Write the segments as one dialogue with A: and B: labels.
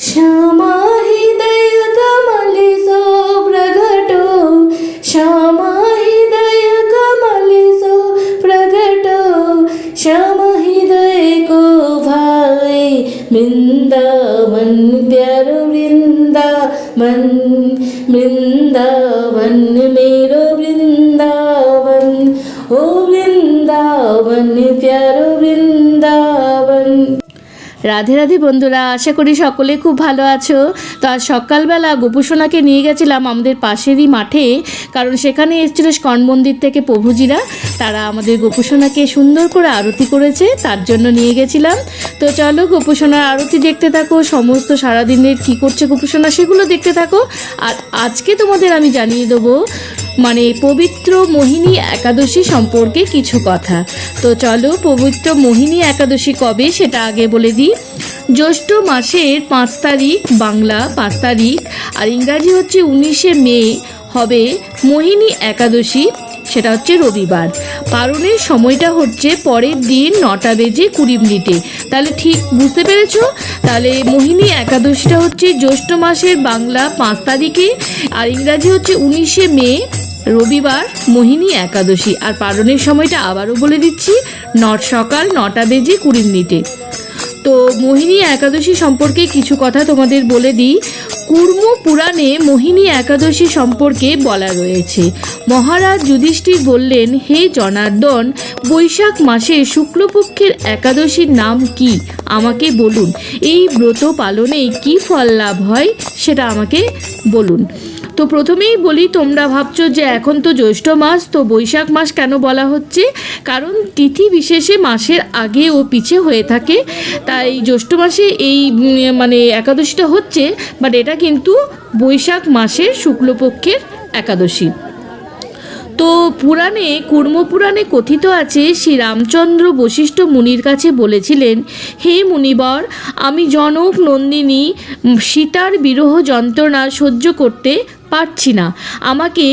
A: ക്ഷമാ ഹൃദയകമലിസോ പ്രകടോ ക്ഷമാ ഹൃദയകമലിസോ പ്രകടോ ക്ഷമ ഹൃദയകോ ഭാവേ വൃന്ദാവൻ പ്യാരോ വൃന്ദാവൻ വൃന്ദാവൻ മേരോ വൃന്ദാവൻ ഓ വൃന്ദാവൻ പ്യാരോ വൃന്ദാവൻ রাধে রাধে বন্ধুরা, আশা করি সকলে খুব ভালো আছো। তো আজ সকালবেলা গোপুসোনাকে নিয়ে গেছিলাম আমাদের পাশেরই মাঠে, কারণ সেখানে এসেছিল স্কন মন্দির থেকে প্রভুজিরা। তারা আমাদের গোপুসোনাকে সুন্দর করে আরতি করেছে, তার জন্য নিয়ে গেছিলাম। তো চলো গোপুসোনার আরতি দেখতে থাকো, সমস্ত সারাদিনের কী করছে গোপুসোনা সেগুলো দেখতে থাকো। আর আজকে তোমাদের আমি জানিয়ে দেবো মানে পবিত্র মোহিনী একাদশী সম্পর্কে কিছু কথা। তো চলো পবিত্র মোহিনী একাদশী কবে সেটা আগে বলে দিই। জ্যৈষ্ঠ মাসের পাঁচ তারিখ বাংলা পাঁচ তারিখ, আর ইংরাজি হচ্ছে উনিশে মে, হবে মোহিনী একাদশী। সেটা হচ্ছে রবিবার। পালনের সময়টা হচ্ছে পরের দিন নটা বেজে কুড়ি মিনিটে। তাহলে ঠিক বুঝতে পেরেছ? তাহলে মোহিনী একাদশীটা হচ্ছে জ্যৈষ্ঠ মাসের বাংলা পাঁচ তারিখে আর ইংরাজি হচ্ছে উনিশে মে, রবিবার মোহিনী একাদশী। আর পালনের সময়টা আবারও বলে দিচ্ছি, নট সকাল নটা বেজে কুড়ি মিনিটে। তো মোহিনী একাদশী সম্পর্কে কিছু কথা তোমাদের বলে দিই। কুর্ম পুরাণে মোহিনী একাদশী সম্পর্কে বলা রয়েছে। মহারাজ যুধিষ্ঠির বললেন, হে জনার্দন, বৈশাখ মাসে শুক্লপক্ষের একাদশীর নাম কি? আমাকে বলুন। এই ব্রত পালনে কি ফল লাভ হয়? সেটা আমাকে বলুন। তো প্রথমেই বলি, তোমরা ভাবছ যে এখন তো জ্যৈষ্ঠ মাস, তো বৈশাখ মাস কেন বলা হচ্ছে? কারণ তিথি বিশেষে মাসের আগে ও পিছে হয়ে থাকে। তাই জ্যৈষ্ঠ মাসে এই মানে একাদশীটা হচ্ছে বাট এটা কিন্তু বৈশাখ মাসের শুক্লপক্ষের একাদশী। তো পুরাণে, কুর্মপুরাণে কথিত আছে শ্রী রামচন্দ্র বশিষ্ঠ মুনির কাছে বলেছিলেন, হে মুনিবর, আমি জনক নন্দিনী, সীতার বিরহ যন্ত্রণা সহ্য করতে পারছি না। আমাকে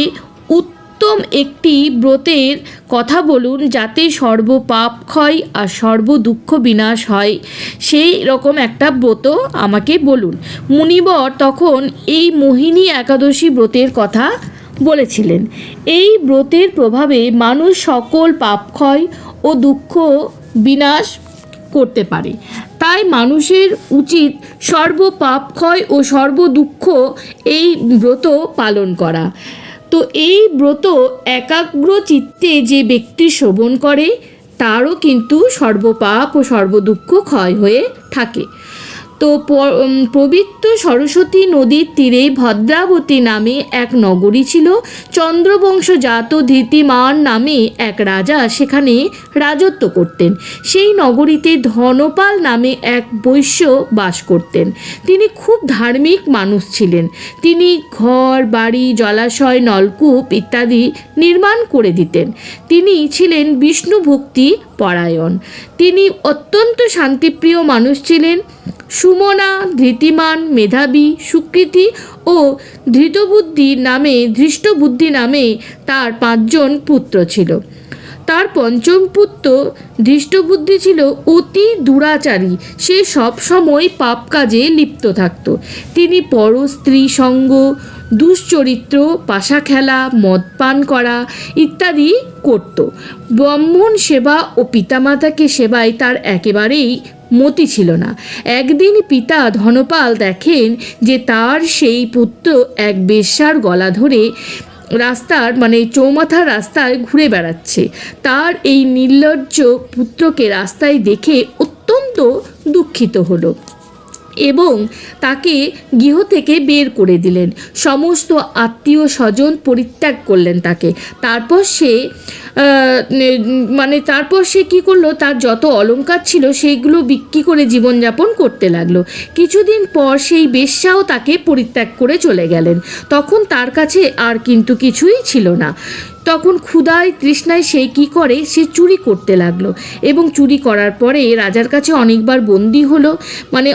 A: উত্তম একটি ব্রতের কথা বলুন, যাতে সর্ব পাপ ক্ষয় আর সর্ব দুঃখ বিনাশ হয়। সেই রকম একটা ব্রত আমাকে বলুন। মুনিবর তখন এই মোহিনী একাদশী ব্রতের কথা বলেছিলেন। এই ব্রতের প্রভাবে মানুষ সকল পাপক্ষয় ও দুঃখ বিনাশ করতে পারে। তাই মানুষের উচিত সর্ব পাপক্ষয় ও সর্ব দুঃখ এই ব্রত পালন করা। তো এই ব্রত একাগ্র চিত্তে যে ব্যক্তি শ্রবণ করে, তারও কিন্তু সর্বপাপ ও সর্বদুঃখ ক্ষয় হয়ে থাকে। তো পবিত্র সরস্বতী নদীর তীরে ভদ্রাবতী নামে এক নগরী ছিল। চন্দ্রবংশ জাত ধৃতিমান নামে এক রাজা সেখানে রাজত্ব করতেন। সেই নগরীতে ধনপাল নামে এক বৈশ্য বাস করতেন। তিনি খুব ধার্মিক মানুষ ছিলেন। তিনি ঘর, বাড়ি, জলাশয়, নলকূপ ইত্যাদি নির্মাণ করে দিতেন। তিনি ছিলেন বিষ্ণু ভক্তি পরায়ণ। তিনি অত্যন্ত শান্তিপ্রিয় মানুষ ছিলেন। সুমনা, ধৃতিমান, মেধাবী, সুকৃতি ও ধৃতবুদ্ধি নামে, ধৃষ্টবুদ্ধি নামে তার পাঁচজন পুত্র ছিল। তার পঞ্চম পুত্র ধৃষ্টবুদ্ধি ছিল অতি দুরাচারী। সে সব সময় পাপ কাজে লিপ্ত থাকত। তিনি পর স্ত্রী সঙ্গ, দুশ্চরিত্র, পাশা খেলা, মদ পান করা ইত্যাদি করত। ব্রাহ্মণ সেবা ও পিতামাতাকে সেবায় তার একেবারেই মতি ছিল না। একদিন পিতা ধনপাল দেখেন যে তার সেই পুত্র এক বেশ্যার গলা ধরে রাস্তার মানে চৌমাথার রাস্তায় ঘুরে বেড়াচ্ছে। তার এই নির্লজ্জ পুত্রকে রাস্তায় দেখে অত্যন্ত দুঃখিত হলো। এবং তাকে গৃহ থেকে বের করে দিলেন। সমস্ত আত্মীয় স্বজন পরিত্যাগ করলেন তাকে। তারপর সে মানে তারপর সে কি করল? তার যত অলঙ্কার ছিল সেইগুলো বিক্রি করে জীবনযাপন করতে লাগল। কিছুদিন পর সেই বেশ্যাও তাকে পরিত্যাগ করে চলে গেলেন। তখন তার কাছে আর কিন্তু কিছুই ছিল না। তখন ক্ষুদায় তৃষ্ণায় সে কি করে, সে চুরি করতে লাগল। এবং চুরি করার পরে রাজার কাছে অনেকবার বন্দি হলো মানে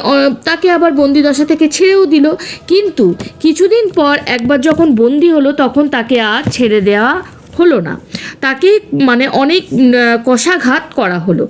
A: তাকে আবার বন্দি দশা থেকে ছেড়েও দিল। কিন্তু কিছুদিন পর একবার যখন বন্দি হলো, তখন তাকে আর ছেড়ে দেওয়া হলো না। তাকে মানে অনেক কষাঘাত করা হলো।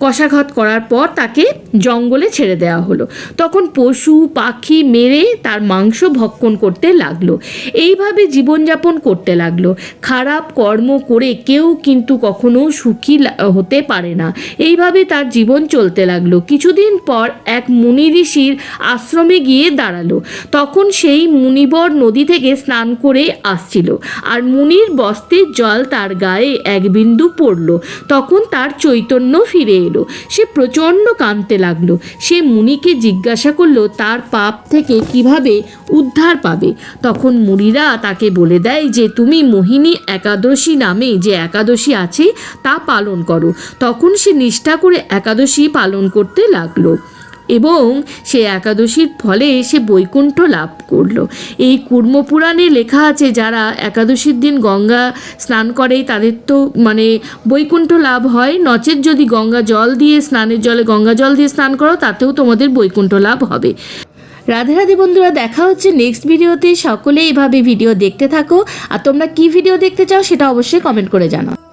A: কষাঘাত করার পর তাকে জঙ্গলে ছেড়ে দেওয়া হলো। তখন পশু, পাখি মেরে তার মাংস ভক্ষণ করতে লাগল। এইভাবে জীবনযাপন করতে লাগল। খারাপ কর্ম করে কেউ কিন্তু কখনো সুখী হতে পারে না। এইভাবে তার জীবন চলতে লাগল। কিছুদিন পর এক মুনি ঋষির আশ্রমে গিয়ে দাঁড়াল। তখন সেই মুনিবর নদী থেকে স্নান করে আসছিল। আর মুনির বস্ত্রের জল তার গায়ে এক বিন্দু পড়ল। তখন তার চৈতন্য ফিরে এলো। সে প্রচণ্ড কাঁদতে লাগল। সে মুনিকে জিজ্ঞাসা করল, তার পাপ থেকে কীভাবে উদ্ধার পাবে? তখন মুনিরা তাকে বলে দেয় যে, তুমি মোহিনী একাদশী নামে যে একাদশী আছে, তা পালন করো। তখন সে নিষ্ঠা করে একাদশী পালন করতে লাগল। এবং সে একাদশীর ফলে সে বৈকুণ্ঠ লাভ করল। এই কুর্মপুরাণে লেখা আছে, যারা একাদশীর দিন গঙ্গা স্নান করে তাদের তো মানে বৈকুণ্ঠ লাভ হয়। নচেত যদি গঙ্গা জল দিয়ে স্নানের জলে গঙ্গা জল দিয়ে স্নান করো, তাতেও তোমাদের বৈকুণ্ঠ লাভ হবে। রাধে রাধে বন্ধুরা, দেখা হচ্ছে নেক্সট ভিডিওতে সকলে এভাবে ভিডিও দেখতে থাকো। আর তোমরা কি ভিডিও দেখতে চাও সেটা অবশ্যই কমেন্ট করে জানাও।